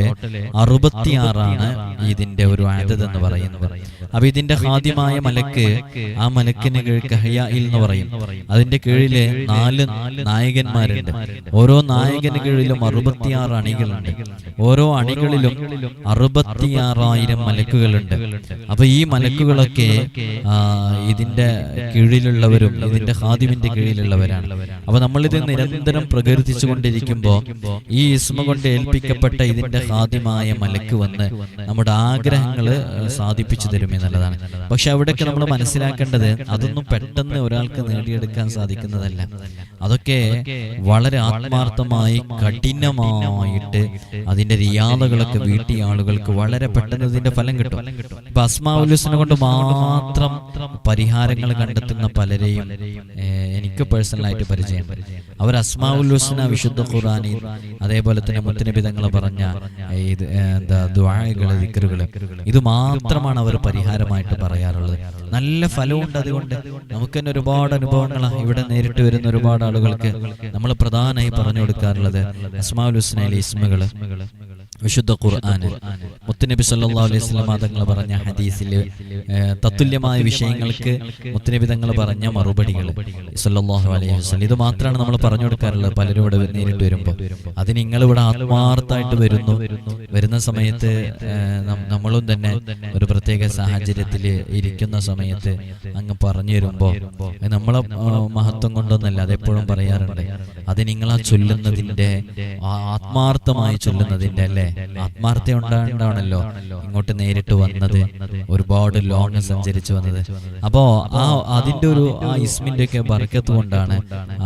അറുപത്തിയാറാണ് ഇതിന്റെ ഒരു ആദത് എന്ന് പറയുന്നത്. അപ്പൊ ഇതിന്റെ ഹാദ്യമായ മലക്ക് ആ മലക്കിന് കഹ്യായിൽ എന്ന് പറയും. അതിന്റെ കീഴിൽ നാല് നായകന്മാരുണ്ട്. ഓരോ നായകന് കീഴിലും അറുപത്തിയാറ് അണികളുണ്ട്. ഓരോ അണികളിലും അറുപത്തിയാറായിരം മലക്കുകളുണ്ട്. അപ്പൊ ഈ മലക്കുകളൊക്കെ ഇതിന്റെ കീഴിലുള്ളവരും ഇതിന്റെ ഹാദിമിന്റെ കീഴിലുള്ളവരാണ്. അപ്പൊ നമ്മളിത് നിരന്തരം പ്രകീർത്തിച്ചു കൊണ്ടിരിക്കുമ്പോ ഈ ഇസ്മ കൊണ്ട് ഏൽപ്പിക്കപ്പെട്ട ഇതിന്റെ ഹാദ്യമായ മലക്ക് വന്ന് നമ്മുടെ ആഗ്രഹങ്ങൾ സാധിപ്പിച്ചു തരും എന്നുള്ളതാണ്. പക്ഷെ അവിടെയൊക്കെ നമ്മൾ മനസ്സിലാക്കേണ്ടത് അതൊന്നും പെട്ടെന്ന് ഒരാൾക്ക് നേടിയെടുക്കാൻ സാധിക്കുന്നതല്ല. അതൊക്കെ വളരെ ആത്മാർത്ഥമായി കഠിനമായിട്ട് അതിന്റെ റിയാദകളൊക്കെ വീട്ടിയ ആളുകൾക്ക് വളരെ പെട്ടെന്ന് ഇതിന്റെ ഫലം കിട്ടും. ഇപ്പൊ കൊണ്ട് മാത്രം പരിഹാരങ്ങൾ കണ്ടെത്തുന്ന പലരെയും എനിക്ക് പേഴ്സണലായിട്ട് പരിചയം. അവർ അസ്മാ അസ്മാഉൽ ഹുസ്ന വിശുദ്ധ ഖുറാനിൽ അതേപോലെ തന്നെ മുത്തനബി തങ്ങൾ പറഞ്ഞ ഇത് എന്താ ദിക്കറുകൾ ഇത് മാത്രമാണ് അവർ പരിഹാരമായിട്ട് പറയാറുള്ളത്. നല്ല ഫലമുണ്ട് അതുകൊണ്ട് നമുക്ക് തന്നെ ഒരുപാട് അനുഭവങ്ങളാണ് ഇവിടെ നേരിട്ട് വരുന്ന ഒരുപാട് ആളുകൾക്ക് നമ്മൾ പ്രധാനമായി പറഞ്ഞു കൊടുക്കാറുള്ളത്. അസ്മാഉൽ ഹുസ്നയിലെ ഇസ്മുകൾ. വിശുദ്ധ ഖുർആൻ മുത്തുനബി സല്ലാ അലൈഹി വസല്ലം തങ്ങൾ പറഞ്ഞ ഹദീസിൽ തത്തുല്യമായ വിഷയങ്ങൾക്ക് മുത്തുനബി തങ്ങൾ പറഞ്ഞ മറുപടികൾ സല്ലാഹു അലൈഹി വസ്ലം ഇത് മാത്രമാണ് നമ്മൾ പറഞ്ഞു കൊടുക്കാറുള്ളത്. പലരും ഇവിടെ നേരിട്ട് വരുമ്പോൾ. അത് നിങ്ങൾ ഇവിടെ ആത്മാർത്ഥമായിട്ട് വരുന്നു. വരുന്ന സമയത്ത് നമ്മളും തന്നെ ഒരു പ്രത്യേക സാഹചര്യത്തിൽ ഇരിക്കുന്ന സമയത്ത് അങ്ങ് പറഞ്ഞു വരുമ്പോൾ നമ്മളെ മഹത്വം കൊണ്ടൊന്നല്ല അതെപ്പോഴും പറയാറുണ്ട്. അത് നിങ്ങളാ ചൊല്ലുന്നതിന്റെ ആത്മാർത്ഥമായി ചൊല്ലുന്നതിന്റെ അല്ലേ? ആത്മാർത്ഥ ഉണ്ടാണ്ടാണല്ലോ ഇങ്ങോട്ട് നേരിട്ട് വന്നത്. ഒരുപാട് ലോങ് സഞ്ചരിച്ചു വന്നത്. അപ്പോ ആ അതിന്റെ ഒരു ആ ഇസ്മിന്റെ ഒക്കെ ബർക്കത്ത് കൊണ്ടാണ്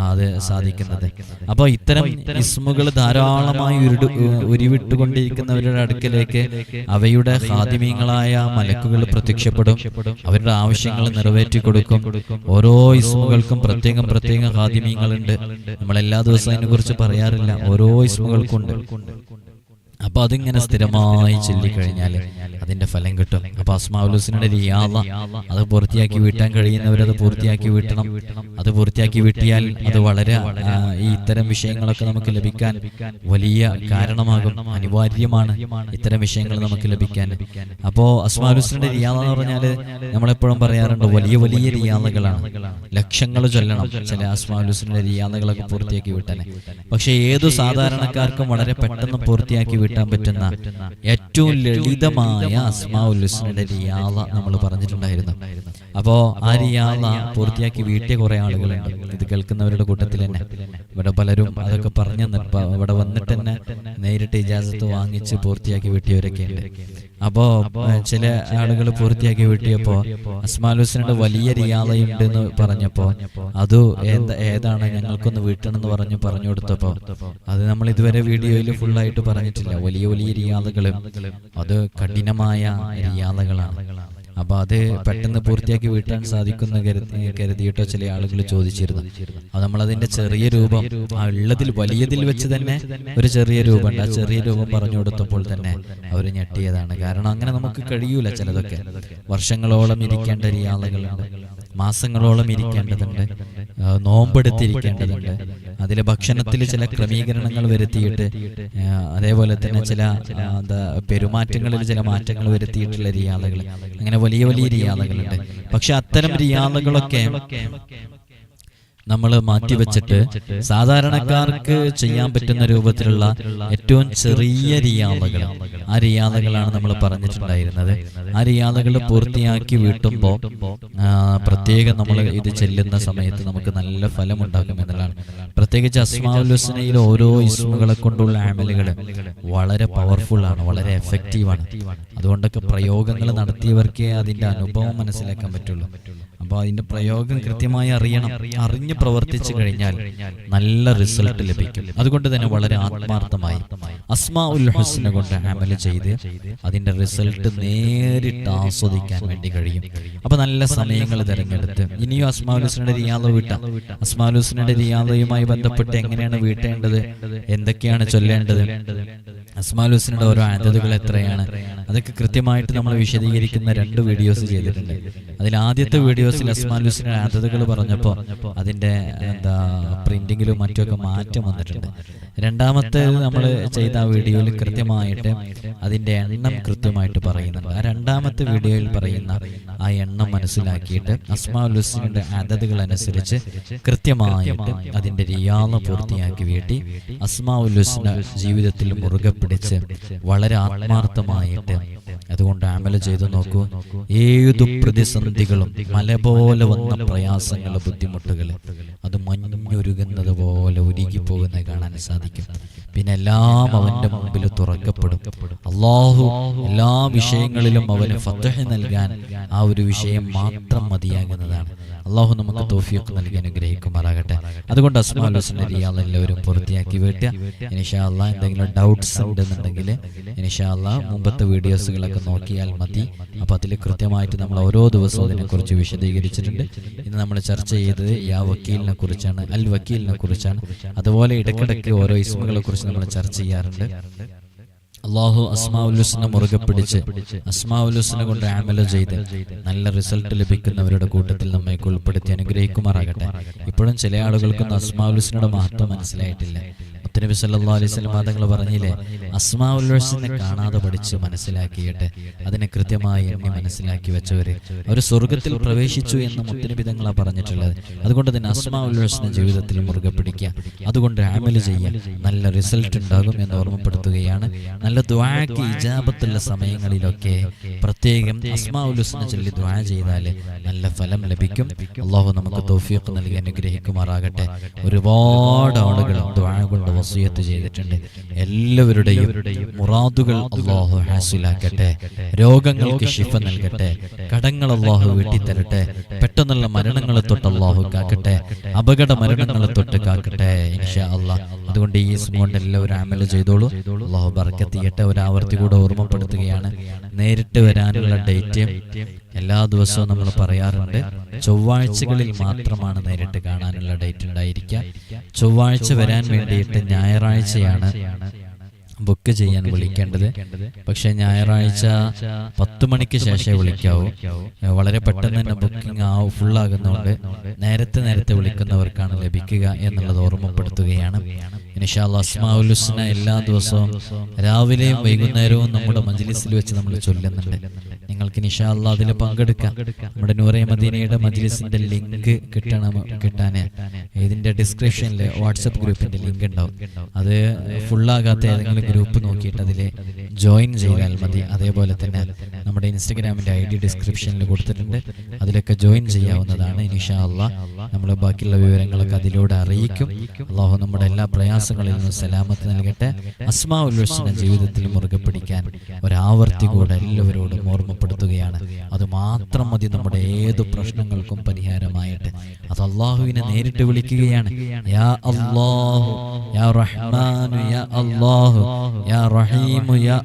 അത് സാധിക്കുന്നത്. അപ്പൊ ഇത്തരം ഇസ്മുകൾ ധാരാളമായി ഉരുട് ഉരുവിട്ടുകൊണ്ടിരിക്കുന്നവരുടെ അടുക്കലേക്ക് അവയുടെ ഹാദിമീങ്ങളായ മലക്കുകൾ പ്രത്യക്ഷപ്പെടും. അവരുടെ ആവശ്യങ്ങൾ നിറവേറ്റി കൊടുക്കും. ഓരോ ഇസ്മുകൾക്കും പ്രത്യേകം പ്രത്യേകം ഹാദിമീങ്ങളുണ്ട് നമ്മൾ എല്ലാ ദിവസവും അതിനെ കുറിച്ച് പറയാറില്ല. ഓരോ ഇസ്മുകൾക്കുണ്ട് അപ്പൊ അതിങ്ങനെ സ്ഥിരമായി ചൊല്ലിക്കഴിഞ്ഞാൽ അതിന്റെ ഫലം കിട്ടും. അപ്പൊ അസ്മാവുലുസിനുടെ റിയാദ അത് പൂർത്തിയാക്കി വീട്ടാൻ കഴിയുന്നവരത് പൂർത്തിയാക്കി വീട്ടണം. അത് പൂർത്തിയാക്കി വീട്ടിയാൽ അത് വളരെ ഈ ഇത്തരം വിഷയങ്ങളൊക്കെ നമുക്ക് ലഭിക്കാൻ വലിയ കാരണമാകും അനിവാര്യമാണ് ഇത്തരം വിഷയങ്ങൾ നമുക്ക് ലഭിക്കാൻ. അപ്പോ അസ്മാലുസിന്റെ റിയാദ എന്ന് പറഞ്ഞാൽ നമ്മളെപ്പോഴും പറയാറുണ്ട് വലിയ വലിയ റിയാദകളാണ് ലക്ഷങ്ങൾ ചൊല്ലണം ചില അസ്മാലുസിന്റെ റിയാദകളൊക്കെ പൂർത്തിയാക്കി വീട്ടാൻ പക്ഷെ ഏതു സാധാരണക്കാർക്കും വളരെ പെട്ടെന്ന് പൂർത്തിയാക്കി വീട്ടാൻ പറ്റുന്ന ഏറ്റവും ലളിതമായ അസ്മാഉലുസിന്റെ റിയാള നമ്മൾ പറഞ്ഞിട്ടുണ്ടായിരുന്നു. അപ്പോ ആ റിയാള പൂർത്തിയാക്കി വീട്ടിൽ കുറെ ആളുകളുണ്ട് ഇത് കേൾക്കുന്നവരുടെ കൂട്ടത്തിൽ തന്നെ. ഇവിടെ പലരും അതൊക്കെ പറഞ്ഞു ഇവിടെ വന്നിട്ട് തന്നെ നേരിട്ട് ഇജാസത്ത് വാങ്ങിച്ച് പൂർത്തിയാക്കി വീട്ടിയവരൊക്കെ ഉണ്ട്. അപ്പോ ചില ആളുകൾ പൂർത്തിയാക്കി വീട്ടിയപ്പോ അസ്മാലുസിനുടെ വലിയ റിയാദയുണ്ട് എന്ന് പറഞ്ഞപ്പോ അത് ഏത- ഏതാണ് ഞങ്ങൾക്കൊന്ന് വീട്ടണം എന്ന് പറഞ്ഞു പറഞ്ഞു കൊടുത്തപ്പോ? അത് നമ്മൾ ഇതുവരെ വീഡിയോയിൽ ഫുൾ ആയിട്ട് പറഞ്ഞിട്ടില്ല. വലിയ വലിയ റിയാദകൾ അത് കഠിനമായ റിയാദകളാണ് അപ്പൊ അത് പെട്ടെന്ന് പൂർത്തിയാക്കി വീട്ടാൻ സാധിക്കുന്ന കരുതി കരുതിയിട്ടോ ചില ആളുകൾ ചോദിച്ചിരുന്നു. നമ്മൾ നമ്മളതിന്റെ ചെറിയ രൂപം ആ ഉള്ളതിൽ വലിയതിൽ വെച്ച് തന്നെ ഒരു ചെറിയ രൂപമുണ്ട്. ആ ചെറിയ രൂപം പറഞ്ഞു കൊടുത്തപ്പോൾ തന്നെ അവർ ഞെട്ടിയതാണ്. കാരണം അങ്ങനെ നമുക്ക് കഴിയൂല ചിലതൊക്കെ. വർഷങ്ങളോളം ഇരിക്കേണ്ട ആളുകളുണ്ട് മാസങ്ങളോളം ഇരിക്കേണ്ടതുണ്ട്. നോമ്പെടുത്തിരിക്കേണ്ടതുണ്ട്. അതിൽ ഭക്ഷണത്തിൽ ചില ക്രമീകരണങ്ങൾ വരുത്തിയിട്ട് അതേപോലെ തന്നെ ചില എന്താ പെരുമാറ്റങ്ങളിൽ ചില മാറ്റങ്ങൾ വരുത്തിയിട്ടുള്ള റിയാദകൾ. അങ്ങനെ വലിയ വലിയ റിയാദകളുണ്ട്. പക്ഷെ അത്തരം റിയാദകളൊക്കെ നമ്മൾ മാറ്റിവെച്ചിട്ട് സാധാരണക്കാർക്ക് ചെയ്യാൻ പറ്റുന്ന രൂപത്തിലുള്ള ഏറ്റവും ചെറിയ റിയാദകൾ ആ റിയാദകളാണ് നമ്മൾ പറഞ്ഞിട്ടുണ്ടായിരുന്നത്. ആ റിയാദകൾ പൂർത്തിയാക്കി വീട്ടുമ്പോൾ പ്രത്യേകം നമ്മൾ ഇത് ചെല്ലുന്ന സമയത്ത് നമുക്ക് നല്ല ഫലം ഉണ്ടാക്കും എന്നുള്ളതാണ് പ്രത്യേകിച്ച് അസ്മാവുലുസ്നയിൽ ഓരോ ഇസ്മുകളെ കൊണ്ടുള്ള ആമലുകൾ വളരെ പവർഫുൾ ആണ് വളരെ എഫക്റ്റീവാണ് ആണ്. അതുകൊണ്ടൊക്കെ പ്രയോഗങ്ങൾ നടത്തിയവർക്കേ അതിന്റെ അനുഭവം മനസ്സിലാക്കാൻ പറ്റുള്ളൂ. അപ്പോൾ അതിന്റെ പ്രയോഗം കൃത്യമായി അറിയണം അറിഞ്ഞ് പ്രവർത്തിച്ചു കഴിഞ്ഞാൽ നല്ല റിസൾട്ട് ലഭിക്കും. അതുകൊണ്ട് തന്നെ വളരെ ആത്മാർത്ഥമായി അസ്മാ ഉൽ ഹുസ്ന കൊണ്ട് അമൽ ചെയ്ത് അതിന്റെ റിസൾട്ട് നേരിട്ട് ആസ്വദിക്കാൻ വേണ്ടി കഴിയും. അപ്പൊ നല്ല സമയങ്ങൾ തിരഞ്ഞെടുത്ത് ഇനിയും അസ്മാ ഉൽ ഹുസ്നയുടെ റിയാദ വിട്ട. അസ്മാ ഉൽ ഹുസ്നയുടെ റിയാദയുമായി ബന്ധപ്പെട്ട് എങ്ങനെയാണ് വീട്ടേണ്ടത്? എന്തൊക്കെയാണ് ചൊല്ലേണ്ടത്? അസ്മാൽ ഹുസ്നയുടെ ഓരോ ആദതുകൾ എത്രയാണ്? അതൊക്കെ കൃത്യമായിട്ട് നമ്മൾ വിശദീകരിക്കുന്ന രണ്ട് വീഡിയോസ് ചെയ്തിട്ടുണ്ട്. അതിൽ ആദ്യത്തെ അസ്മാൽ ഹുസ്നയുടെ ആദതുകൾ പറഞ്ഞപ്പോൾ അതിന്റെ എന്താ പ്രിന്റിങ്ങിലും മറ്റുമൊക്കെ മാറ്റം വന്നിട്ടുണ്ട്. രണ്ടാമത്തെ നമ്മൾ ചെയ്ത ആ വീഡിയോയിൽ കൃത്യമായിട്ട് അതിന്റെ എണ്ണം കൃത്യമായിട്ട് പറയുന്നുണ്ട്. ആ രണ്ടാമത്തെ വീഡിയോയിൽ പറയുന്ന ആ എണ്ണം മനസ്സിലാക്കിയിട്ട് അസ്മാ ഹുസ്നയുടെ ആദതുകൾ അനുസരിച്ച് കൃത്യമായിട്ട് അതിന്റെ റിയാള പൂർത്തിയാക്കി വീട്ടി അസ്മാ ഹുസ്ന ജീവിതത്തിൽ മുറുകെ പിടിച്ച് വളരെ ആത്മാർത്ഥമായിട്ട് അതുകൊണ്ട് അമല ചെയ്തു നോക്കൂ. ഏതു പ്രതിസന്ധികളും മല പോലെ വന്ന പ്രയാസങ്ങൾ ബുദ്ധിമുട്ടുകൾ അത് മഞ്ഞൊരുകുന്നത് പോലെ ഒരുങ്ങി പോകുന്നത് കാണാൻ സാധിക്കും. പിന്നെ എല്ലാം അവന്റെ മുമ്പിൽ തുറക്കപ്പെടും. അള്ളാഹു എല്ലാ വിഷയങ്ങളിലും അവന് ഫത്തഹ് നൽകാൻ ആ ഒരു വിഷയം മാത്രം മതിയാകുന്നതാണ്. അള്ളാഹു നമുക്ക് തോഫിയൊക്കെ നൽകി അനുഗ്രഹിക്കുമാറാകട്ടെ. അതുകൊണ്ട് റിയാൽ എല്ലാവരും പൂർത്തിയാക്കി വീട്ടുക ഇനിഷാ അള്ളാഹ് എന്തെങ്കിലും ഡൗട്ട്സ് ഉണ്ടെന്നുണ്ടെങ്കിൽ ഇനിഷാ അള്ളാഹ് മുമ്പത്തെ വീഡിയോസുകളൊക്കെ നോക്കിയാൽ മതി. അപ്പോൾ അതിൽ കൃത്യമായിട്ട് നമ്മൾ ഓരോ ദിവസവും അതിനെക്കുറിച്ച് വിശദീകരിച്ചിട്ടുണ്ട്. ഇന്ന് നമ്മൾ ചർച്ച ചെയ്തത് യാ വക്കീലിനെ കുറിച്ചാണ് അൽ വക്കീലിനെ കുറിച്ചാണ്. അതുപോലെ ഇടയ്ക്കിടയ്ക്ക് ഓരോ ഇസ്മുകളെ കുറിച്ച് നമ്മൾ ചർച്ച ചെയ്യാറുണ്ട്. അള്ളാഹു അസ്മാഉലുസിനെ മുറുകെ പിടിച്ച് അസ്മാഉലുസിനെ കൊണ്ട് ആമല ചെയ്ത് നല്ല റിസൾട്ട് ലഭിക്കുന്നവരുടെ കൂട്ടത്തിൽ നമ്മെ ഉൾപ്പെടുത്തി അനുഗ്രഹിക്കുമാറാകട്ടെ. ഇപ്പോഴും ചില ആളുകൾക്കൊന്നും അസ്മാഉലുസിനോട് മഹത്വം മനസ്സിലായിട്ടില്ല. മുത്തനബി സല്ലാ അലൈഹി സ്വലം തങ്ങൾ പറഞ്ഞില്ലേ? അസ്മാഉലുസിനെ കാണാതെ പഠിച്ച് മനസ്സിലാക്കിയിട്ട് അതിനെ കൃത്യമായി എണ്ണി മനസ്സിലാക്കി വെച്ചവര് ഒരു സ്വർഗത്തിൽ പ്രവേശിച്ചു എന്ന് മുത്തനബി തങ്ങളാ പറഞ്ഞിട്ടുള്ളത്. അതുകൊണ്ട് തന്നെ അസ്മാഉലുസിനെ ജീവിതത്തിൽ മുറുകെ പിടിക്കുക. അതുകൊണ്ട് ആമൽ ചെയ്യുക നല്ല റിസൾട്ട് ഉണ്ടാകും എന്ന് ഓർമ്മപ്പെടുത്തുകയാണ്. നല്ല ദ്വാക്ക് ഇജാബത്തുള്ള സമയങ്ങളിലൊക്കെ പ്രത്യേകം അസ്മാഉലുസിനെ ചൊല്ലി ദ്വാ ചെയ്താൽ നല്ല ഫലം ലഭിക്കും. അള്ളാഹു നമുക്ക് തോഫിയൊക്കെ നൽകി അനുഗ്രഹിക്കുമാറാകട്ടെ. ഒരുപാട് ആളുകൾ ദ്വാ കൊണ്ട് വസൂയത്ത് ചെയ്തിട്ടുണ്ട്. എല്ലാവരുടെയും മുറാദുകൾ അള്ളാഹു ഹാസിലാക്കട്ടെ. രോഗങ്ങൾക്ക് ശിഫ നൽകട്ടെ. കടങ്ങൾ അള്ളാഹു വീട്ടിത്തരട്ടെ. പെട്ടെന്നുള്ള മരണങ്ങളെ തൊട്ട് അള്ളാഹു കാക്കട്ടെ. അപകട മരണങ്ങളെ തൊട്ട് കാക്കട്ടെ. ഇൻഷാ അള്ളാഹ് അതുകൊണ്ട് ഈ സ്മോണ്ട് എല്ലാവരും അമല ചെയ്തോളൂ. അള്ളാഹു ബർക്കത്തിയട്ടെ ഒരാവർത്തി കൂടെ ഓർമ്മപ്പെടുത്തുകയാണ്. നേരിട്ട് വരാനുള്ള ഡേറ്റ്. എല്ലാ ദിവസവും നമ്മൾ പറയാറുണ്ട് ചൊവ്വാഴ്ചകളിൽ മാത്രമാണ് നേരിട്ട് കാണാനുള്ള ഡേറ്റ് ഉണ്ടായിരിക്കുക. ചൊവ്വാഴ്ച വരാൻ വേണ്ടിയിട്ട് ഞായറാഴ്ചയാണ് ബുക്ക് ചെയ്യാൻ വിളിക്കേണ്ടത്. പക്ഷെ ഞായറാഴ്ച പത്ത് മണിക്ക് ശേഷമേ വിളിക്കാവൂ. വളരെ പെട്ടെന്ന് തന്നെ ബുക്കിംഗ് ആ ഫുള്ളാകുന്നതുകൊണ്ട് നേരത്തെ നേരത്തെ വിളിക്കുന്നവർക്കാണ് ലഭിക്കുക എന്നുള്ളത് ഓർമ്മപ്പെടുത്തുകയാണ്. ഇൻഷാല്ലാ അസ്മാഉലുസ്ന എല്ലാ ദിവസവും രാവിലെയും വൈകുന്നേരവും നമ്മുടെ മജ്ലിസിൽ വെച്ച് നമ്മൾ ചൊല്ലുന്നുണ്ട്. നിങ്ങൾക്ക് ഇൻഷാല്ലാ അതിൽ പങ്കെടുക്കാം. നമ്മുടെ നൂറേ മദീനയുടെ മജ്ലിസിന്റെ ലിങ്ക് കിട്ടണം കിട്ടാൻ ഇതിന്റെ ഡിസ്ക്രിപ്ഷനിൽ വാട്സപ്പ് ഗ്രൂപ്പിന്റെ ലിങ്ക് ഉണ്ടാവും. അത് ഫുള്ളാകാത്ത ഏതെങ്കിലും ഗ്രൂപ്പ് നോക്കിയിട്ട് അതിൽ ജോയിൻ ചെയ്താൽ മതി. അതേപോലെ തന്നെ നമ്മുടെ ഇൻസ്റ്റഗ്രാമിന്റെ ഐ ഡി ഡിസ്ക്രിപ്ഷനിൽ കൊടുത്തിട്ടുണ്ട്. അതിലൊക്കെ ജോയിൻ ചെയ്യാവുന്നതാണ്. ഇൻഷാ അള്ളാഹ് നമ്മൾ ബാക്കിയുള്ള വിവരങ്ങളൊക്കെ അതിലൂടെ അറിയിക്കും. അള്ളാഹു നമ്മുടെ എല്ലാ പ്രയാസങ്ങളിൽ നിന്നും സലാമത്ത് നൽകട്ടെ. അസ്മാ ഉൽവസിനെ ജീവിതത്തിൽ മുറുകെ പിടിക്കാൻ ഒരാവർത്തി കൂടെ എല്ലാവരോടും ഓർമ്മപ്പെടുത്തുകയാണ്. അത് മാത്രം മതി നമ്മുടെ ഏത് പ്രശ്നങ്ങൾക്കും പരിഹാരമായിട്ട്. അത് അള്ളാഹുവിനെ നേരിട്ട് വിളിക്കുകയാണ്. യാ അല്ലാഹു യാ റഹ്മാനു യാ അല്ലാഹു. യാ റഹീമു യാ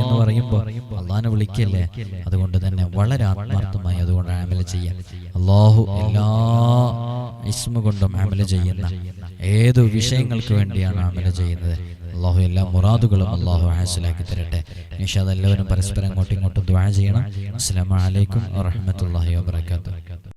എന്ന് പറയുമ്പോൾ അള്ളാഹിനെ വിളിക്കല്ലേ? അതുകൊണ്ട് തന്നെ വളരെ ആത്മാർത്ഥമായി അതുകൊണ്ട് ആമല ചെയ്യാം. അള്ളാഹു എല്ലാ ഇസ്മ കൊണ്ടും ആമല ചെയ്യുന്ന ഏതു വിഷയങ്ങൾക്ക് വേണ്ടിയാണ് ആമല ചെയ്യുന്നത്? അള്ളാഹു എല്ലാ മുറാദുകളും അള്ളാഹു ഹാസിലാക്കി തരട്ടെ. നിഷാദ് എല്ലാവരും പരസ്പരം അങ്ങോട്ടും ഇങ്ങോട്ടും ദ്വാ ചെയ്യണം. അസ്സാം വലൈക്കും വറഹ്മത്തുള്ളാഹി വബറകാതുഹു.